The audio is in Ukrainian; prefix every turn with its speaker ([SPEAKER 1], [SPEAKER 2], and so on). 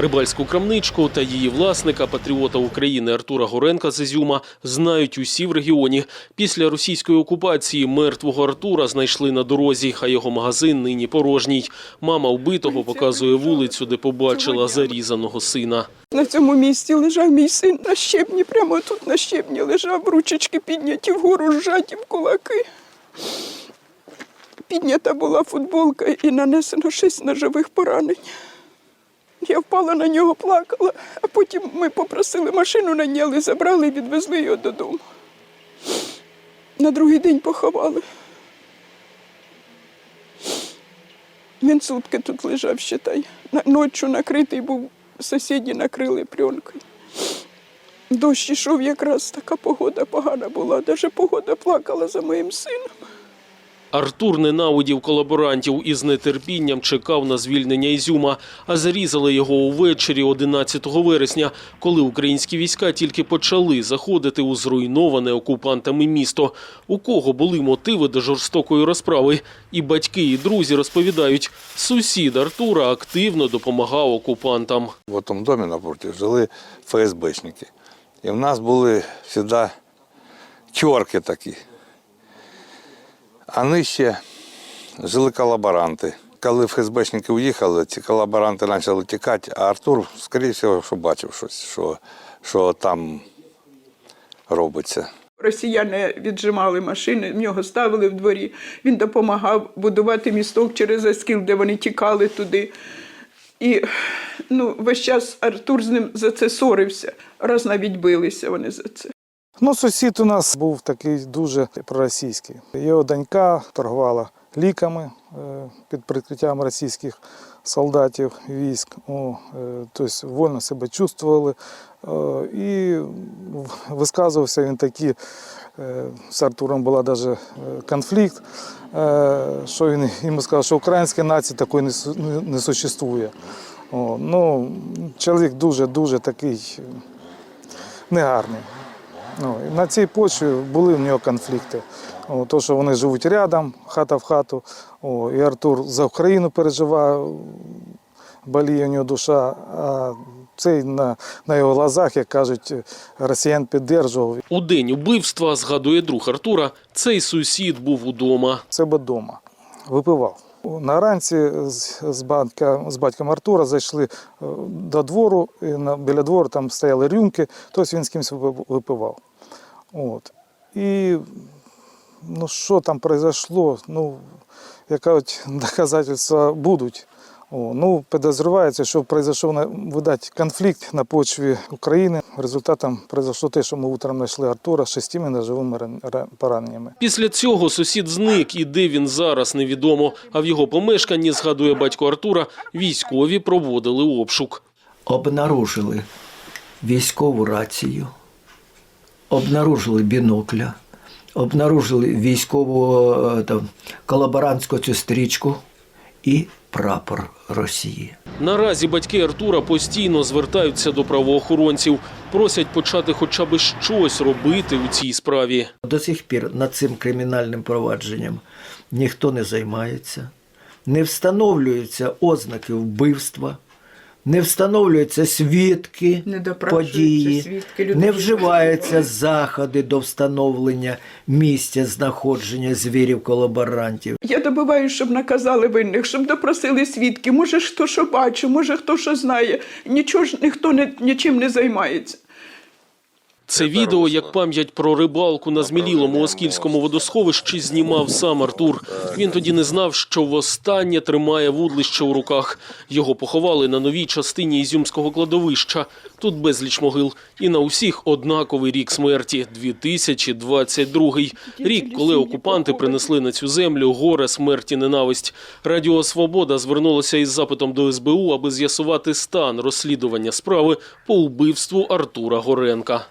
[SPEAKER 1] Рибальську крамничку та її власника, патріота України Артура Горенка з Ізюма, знають усі в регіоні. Після російської окупації мертвого Артура знайшли на дорозі, а його магазин нині порожній. Мама вбитого показує вулицю, де побачила зарізаного сина.
[SPEAKER 2] На цьому місці лежав мій син на щебні, прямо тут на щебні лежав, ручечки підняті вгору, зжаті в кулаки. Піднята була футболка і нанесено шість ножових поранень. Я впала на нього, плакала, а потім ми попросили машину наняли, забрали і відвезли його додому. На другий день поховали. Він сутки тут лежав, считай. Ночі накритий був, сусіді накрили пленкою. Дощ ішов якраз така погода погана була. Даже погода плакала за моїм сином.
[SPEAKER 1] Артур ненавидів колаборантів і з нетерпінням чекав на звільнення Ізюма, а зарізали його увечері 11 вересня, коли українські війська тільки почали заходити у зруйноване окупантами місто. У кого були мотиви до жорстокої розправи? І батьки, і друзі розповідають, сусід Артура активно допомагав окупантам.
[SPEAKER 3] В этом доме напротив жили ФСБшники. І в нас були завжди чорки такі. А нижче жили колаборанти. Коли ФСБшники уїхали, ці колаборанти почали тікати, а Артур, скоріше всього, що бачив щось, що, що там робиться.
[SPEAKER 2] Росіяни віджимали машини, в нього ставили в дворі. Він допомагав будувати місток через Аскіл, де вони тікали туди. І ну, весь час Артур з ним за це сорився. Раз навіть билися вони за це.
[SPEAKER 4] Ну, сусід у нас був такий дуже проросійський. Його донька торгувала ліками е, під прикриттям російських солдатів військ. Е, тобто вольно себе чувствували. І висказувався він такі. е, З Артуром була навіть конфлікт, що він йому сказав, що українська нація такої не, не- существує. О, ну, чоловік дуже-дуже такий негарний. Ну, на цій почві були в нього конфлікти. О, то, що вони живуть рядом, хата в хату. О, і Артур за Україну переживає, боліє у нього душа, а цей на, на його глазах, як кажуть, росіян піддержував.
[SPEAKER 1] У день убивства, згадує друг Артура, цей сусід був удома.
[SPEAKER 4] себе вдома, випивав. На ранці з, з, батька, з батьком Артура зайшли е, до двору, і на, біля двору там стояли рюмки, тобто він з кимось випи- випивав. От. І ну, що там произошло, ну, як доказательства будуть. О, ну, підозрюється, що произошов на- видать, конфлікт на почві України. Результатом произошло те, що ми утром знайшли Артура з шестими ножовими пораненнями.
[SPEAKER 1] Після цього сусід зник, і де він зараз невідомо. А в його помешканні, згадує батько Артура, військові проводили обшук.
[SPEAKER 5] обнаружили військову рацію, обнаружили бінокля, обнаружили військову е, там, колаборантську цю стрічку і прапор Росії.
[SPEAKER 1] Наразі батьки Артура постійно звертаються до правоохоронців, просять почати хоча б щось робити у цій справі.
[SPEAKER 5] До сих пір над цим кримінальним провадженням ніхто не займається, не встановлюються ознаки вбивства, не встановлюються свідки
[SPEAKER 2] Не
[SPEAKER 5] події,
[SPEAKER 2] свідки, люди
[SPEAKER 5] не
[SPEAKER 2] не
[SPEAKER 5] вживаються заходи до встановлення місця знаходження звірів колаборантів.
[SPEAKER 2] Я добиваю, щоб наказали винних, щоб допросили свідки. Може, хто що бачив, може, хто що знає. Нічого ж ніхто не, нічим не займається.
[SPEAKER 1] Це відео як пам'ять про рибалку на змілілому Оскільському водосховищі знімав сам Артур. Він тоді не знав, що востаннє тримає вудлище у руках. Його поховали на новій частині Ізюмського кладовища. Тут безліч могил. І на усіх однаковий рік смерті – 2022. Рік, коли окупанти принесли на цю землю горе смерті ненависть. Радіо Свобода звернулося із запитом до СБУ, аби з'ясувати стан розслідування справи по убивству Артура Горенка.